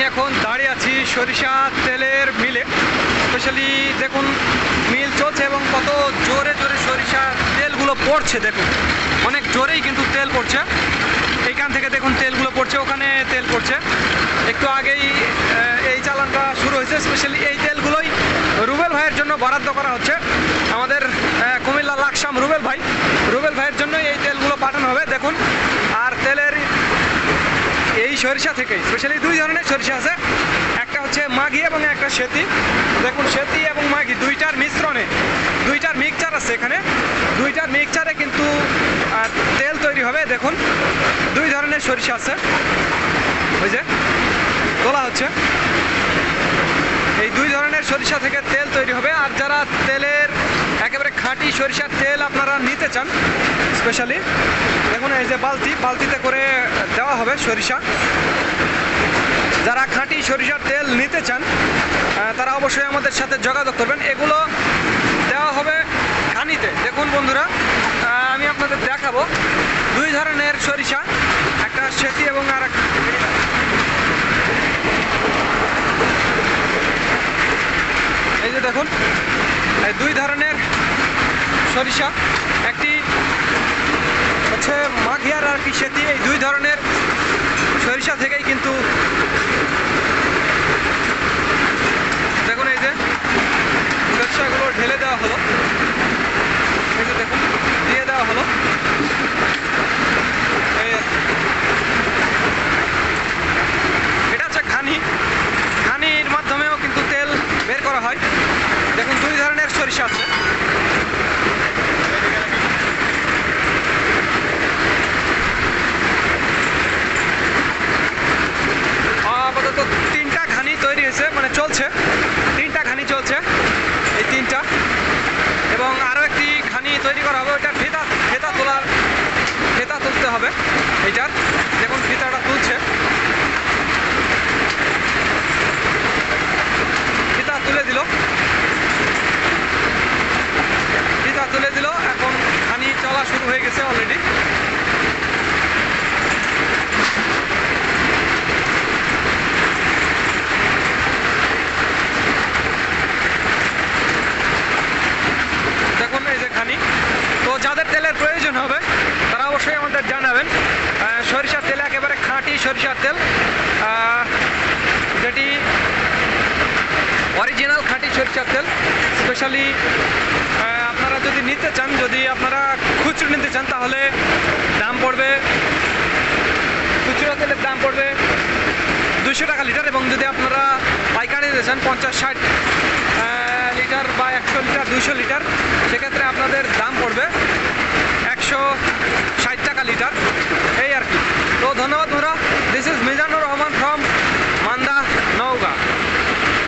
আমি এখন দাঁড়িয়ে আছি সরিষা তেলের মিলে। স্পেশালি দেখুন, মিল চলছে এবং কত জোরে জোরে সরিষা তেলগুলো পড়ছে, দেখুন। অনেক জোরেই কিন্তু তেল পড়ছে। এইখান থেকে দেখুন তেলগুলো পড়ছে, ওখানে তেল পড়ছে। একটু আগেই এই চালানটা শুরু হয়েছে। স্পেশালি এই তেলগুলোই রুবেল ভাইয়ের জন্য বরাদ্দ করা হচ্ছে। আমাদের কুমিল্লা লাকসাম রুবেল ভাই। রুবেল ভাইয়ের জন্য এই তেলগুলো পাঠানো হবে, দেখুন। আর তেলের এই সরিষা থেকে স্পেশালি দুই ধরনের সরিষা আছে। একটা হচ্ছে মাঘি এবং একটা সেতি। দেখুন, সেতি এবং মাঘি দুইটার মিশ্রণে, দুইটার মিক্সচার আছে এখানে। দুইটার মিক্সচারে কিন্তু তেল তৈরি হবে। দেখুন, দুই ধরনের সরিষা আছে। ওই যে, তোলা হচ্ছে। এই দুই ধরনের সরিষা থেকে তেল তৈরি হবে। আর যারা তেলের খাঁটি সরিষার তেল আপনারা নিতে চান স্পেশালি দেখুন, এই যে বালতি, বালতিতে করে দেওয়া হবে সরিষা। যারা খাঁটি সরিষার তেল নিতে চান তারা অবশ্যই আমাদের সাথে যোগাযোগ করবেন। এগুলো দেওয়া হবে খানিতে দেখুন, বন্ধুরা আমি আপনাদের দেখাবো। দুই ধরনের সরিষা, একটা সেতি এবং আর এই যে দেখুন দুই ধরনের সরিষা একটি হচ্ছে মাঘিয়ার আর কি সেটি। এই দুই ধরনের সরিষা থেকেই কিন্তু দেখুন এই যে সরিষাগুলো ঢেলে দেওয়া হলো এই যে দেখুন দিয়ে দেওয়া হলো এই আর কি। এটা হচ্ছে খানি খানির মাধ্যমেও কিন্তু তেল বের করা হয় দেখুন দুই ধরনের সরিষা আছে আপাতত তিনটা খানি তৈরি হয়েছে মানে চলছে তিনটা খানি চলছে। এই তিনটা। এবং আরও একটি খানি তৈরি করা হবে। ওইটার ফেতা ফেতা তোলার ফেতা তুলতে হবে। এইটার দেখুন ফিতাটা তুলছে ফিতা তুলে দিল ফিতা তুলে দিল এখন খানি চলা শুরু হয়ে গেছে অলরেডি দেখুন এই যে খানি তো যাদের তেলের প্রয়োজন হবে তারা অবশ্যই আমাদের জানাবেন। সরিষার তেল একেবারে খাঁটি সরিষার তেল। যেটি অরিজিনাল খাঁটি সরিষার তেল। স্পেশালি আপনারা যদি নিতে চান, যদি আপনারা খুচরো নিতে চান, তাহলে দাম পড়বে, খুচরো তেলের দাম পড়বে দুশো টাকা লিটার এবং যদি আপনারা পাইকারি নিতে চান, পঞ্চাশ ষাট লিটার বা একশো লিটার দুশো লিটার, সেক্ষেত্রে আপনাদের দাম পড়বে একশো ষাট টাকা লিটার।